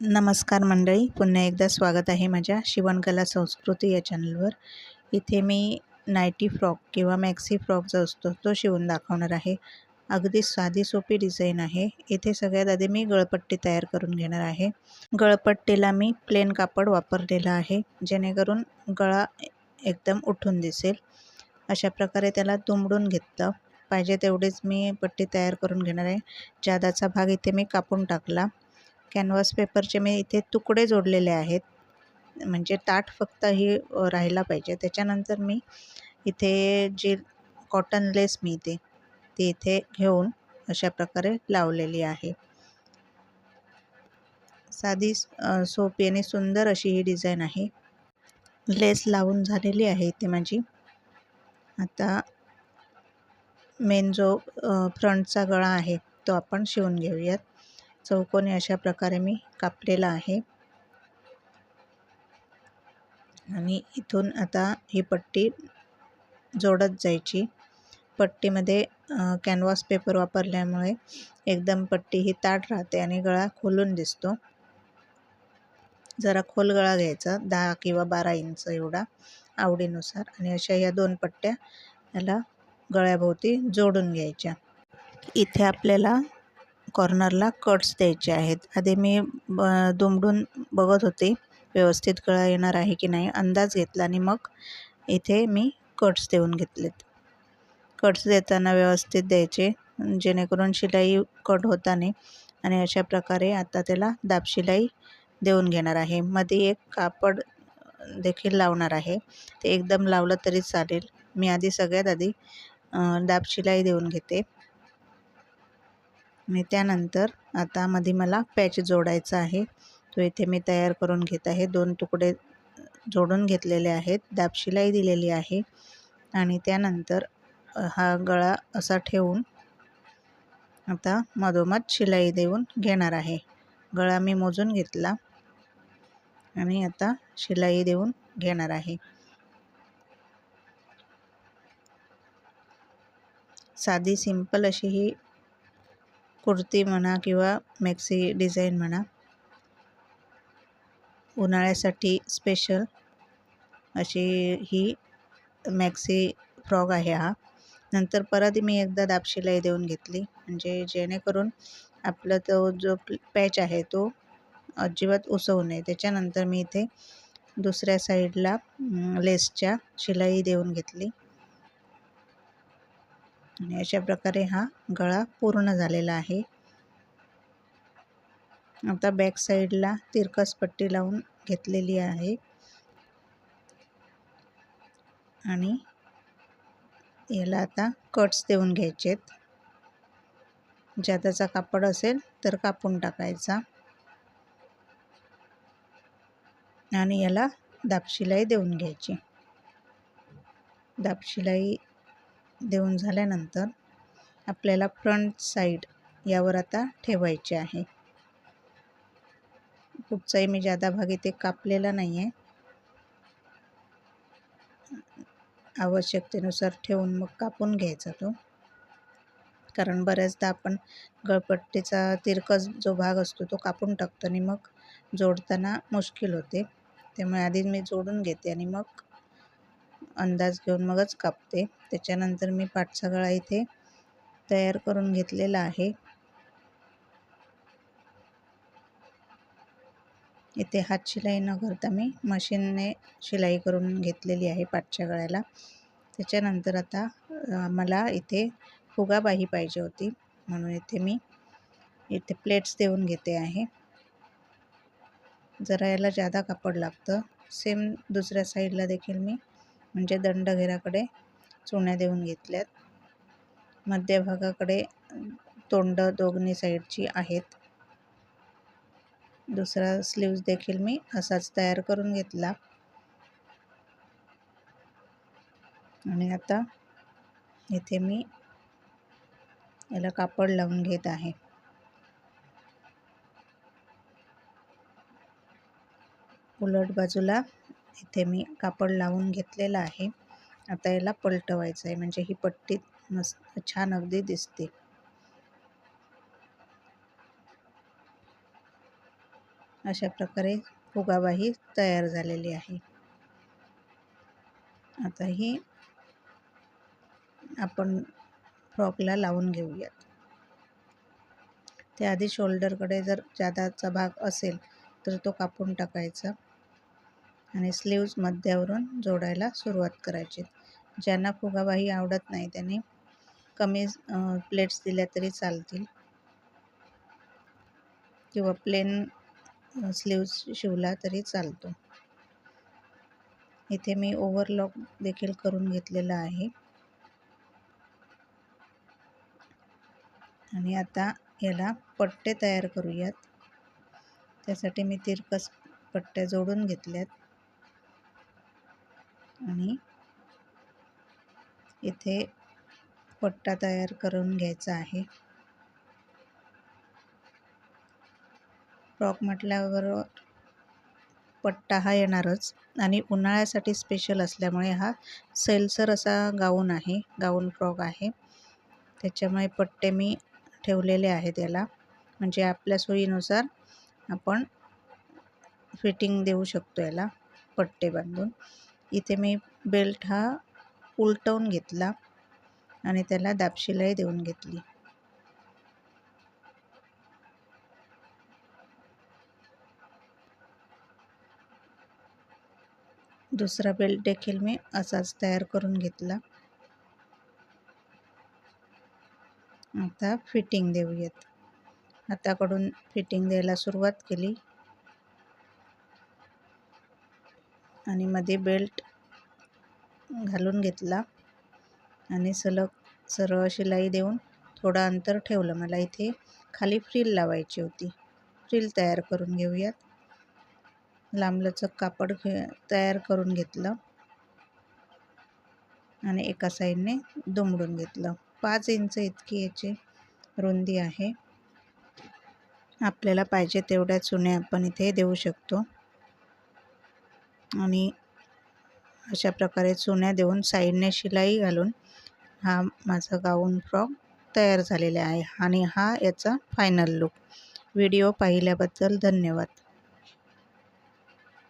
नमस्कार मंडळी पुन्हा एकदा स्वागत आहे माझ्या शिवणकला संस्कृती या चॅनलवर. इथे मी नायटी फ्रॉक किंवा मॅक्सी फ्रॉक जो असतो तो शिवून दाखवणार आहे. अगदी साधी सोपी डिझाईन आहे. इथे सगळ्यात आधी मी गळपट्टी तयार करून घेणार आहे. गळपट्टीला मी प्लेन कापड वापरलेलं आहे जेणेकरून गळा एकदम उठून दिसेल. अशा प्रकारे त्याला दुमडून घेतलं पाहिजे तेवढीच मी पट्टी तयार करून घेणार आहे. जादाचा भाग इथे मी कापून टाकला. कॅनव्हास पेपरचे मी इथे तुकडे जोडलेले आहेत. म्हणजे ताट फक्त ही राहायला पाहिजे. त्याच्यानंतर मी इथे जी कॉटन लेस मिळते ती इथे घेऊन अशा प्रकारे लावलेली आहे. साधी सोपी आणि सुंदर अशी ही डिझाईन आहे. लेस लावून झालेली आहे इथे माझी. आता मेन जो फ्रंटचा गळा आहे तो आपण शिवून घेऊयात. चौकोनी अशा प्रकारे मी कापलेला आहे. आणि इथून आता ही पट्टी जोडत जायची. पट्टीमध्ये कॅनव्हास पेपर वापरल्यामुळे एकदम पट्टी ही ताट राहते आणि गळा खोलून दिसतो. जरा खोल गळा घ्यायचा दहा किंवा बारा इंच एवढा आवडीनुसार. आणि अशा या दोन पट्ट्या याला गळ्याभोवती जोडून घ्यायच्या. इथे आपल्याला कॉर्नरला कट्स द्यायचे आहेत. आधी मी ब दुमडून बघत होते व्यवस्थित गळा येणार आहे की नाही. अंदाज घेतला आणि मग इथे मी कट्स देऊन घेतलेत. कट्स देताना व्यवस्थित द्यायचे जेणेकरून शिलाई कट होता नाही आणि अशा प्रकारे आता त्याला दाबशिलाई देऊन घेणार आहे. मध्ये एक कापड देखील लावणार आहे. ते एकदम लावलं तरी चालेल. मी आधी सगळ्यात आधी दाबशिलाई देऊन घेते. आणि त्यानंतर आता मध्ये मला पॅच जोडायचा आहे. तो इथे मी तयार करून घेत आहे. दोन तुकडे जोडून घेतलेले आहेत. दाबशिलाई दिलेली आहे. आणि त्यानंतर हा गळा असा ठेवून आता मधोमध शिलाई देऊन घेणार आहे. गळा मी मोजून घेतला आणि आता शिलाई देऊन घेणार आहे. साधी सिंपल अशी ही कुर्ती म्हणा किंवा मॅक्सी डिझाईन म्हणा. उन्हाळ्यासाठी स्पेशल अशी ही मॅक्सी फ्रॉक आहे हा. नंतर परत मी एकदा दाबशिलाई देऊन घेतली. म्हणजे जेणेकरून आपला तो जो पॅच आहे तो अजिबात उसवू नये. त्याच्यानंतर मी इथे दुसऱ्या साईडला लेसच्या शिलाई देऊन घेतली. आणि अशा प्रकारे हा गळा पूर्ण झालेला आहे. आता बॅक साईडला तिरकस पट्टी लावून घेतलेली आहे. आणि याला आता कट्स देऊन घ्यायचेत. त्याचा कापड असेल तर कापून टाकायचा. आणि याला दापशिलाई देऊन घ्यायची. दापशिलाई देऊन झाल्यानंतर आपल्याला फ्रंट साईड यावर आता ठेवायचे आहे. कुठचाही मी जादा भाग इथे कापलेला नाही आहे आवश्यकतेनुसार ठेवून मग कापून घ्यायचा तो. कारण बऱ्याचदा आपण गळपट्टीचा तिरकस जो भाग असतो तो कापून टाकतो आणि मग जोडताना मुश्किल होते. त्यामुळे आधी मी जोडून घेते आणि मग अंदाज घेऊन मगच कापते. त्याच्यानंतर मी पाठचा इथे तयार करून घेतलेला आहे. इथे हात शिलाई न करता मी मशीनने शिलाई करून घेतलेली आहे पाठच्या गळ्याला त्याच्यानंतर आता मला इथे फुगाबाही पाहिजे होती. म्हणून इथे मी इथे प्लेट्स देऊन घेते आहे. जरा याला जादा कापड लागतं. सेम दुसऱ्या साईडला देखील मी म्हणजे दंडघेराकडे चुण्या देऊन घेतल्यात. मध्यभागाकडे तोंड दोघनी साईडची आहेत. दुसरा स्लीव्ज देखील मी असाच तयार करून घेतला. आणि आता इथे मी याला कापड लावून घेत आहे. उलट बाजूला इथे मी कापड लावून घेतलेलं आहे. आता याला पलटवायचं आहे म्हणजे ही पट्टी मस्त छान अगदी दिसते. अशा प्रकारे फुगाबाही तयार झालेली आहे. आता ही आपण फ्रॉकला लावून घेऊयात. त्याआधी शोल्डरकडे जर जादाचा भाग असेल तर तो कापून टाकायचा. आणि स्लीव्ज मध्यावरून जोडायला सुरुवात करायची. ज्यांना फुगाबाही आवडत नाही त्यांनी कमी प्लेट्स दिल्या तरी चालतील. किंवा प्लेन स्लीव्ज शिवला तरी चालतो. इथे मी ओव्हरलॉक देखील करून घेतलेला आहे. आणि आता याला पट्टे तयार करूयात. त्यासाठी मी तिरकस पट्ट्या जोडून घेतल्यात. आणि इथे पट्टा तयार करून घ्यायचा आहे. फ्रॉक म्हटल्यावर पट्टा हा येणारच आणि उन्हाळ्यासाठी स्पेशल असल्यामुळे हा सैलसर असा गाऊन आहे गाऊन फ्रॉक आहे. त्याच्यामुळे पट्टे मी ठेवलेले आहेत याला. म्हणजे आपल्या सोयीनुसार आपण फिटिंग देऊ शकतो याला पट्टे बांधून. इथे मी बेल्ट हा उलटवून घेतला आणि त्याला दाबशिलाई देऊन घेतली. दुसरा बेल्ट देखील मी असाच तयार करून घेतला. आता फिटिंग देऊयात. हाताकडून फिटिंग द्यायला सुरुवात केली. आणि मध्ये बेल्ट घालून घेतला आणि सलग सरळ शिलाई देऊन थोडं अंतर ठेवलं. मला इथे खाली फ्रील लावायची होती. फ्रील तयार करून घेऊयात. लांबलचक कापड घे तयार करून घेतलं आणि एका साईडने दुमडून घेतलं. पाच इंच इतकी याची रुंदी आहे. आपल्याला पाहिजे तेवढ्या चुन्या आपण इथे देऊ शकतो. आणि अशा प्रकारे चुन्या देऊन साईडने शिलाई घालून हा माझा गाऊन फ्रॉक तयार झालेला आहे आणि हा याचा फायनल लुक व्हिडिओ पाहिल्याबद्दल धन्यवाद.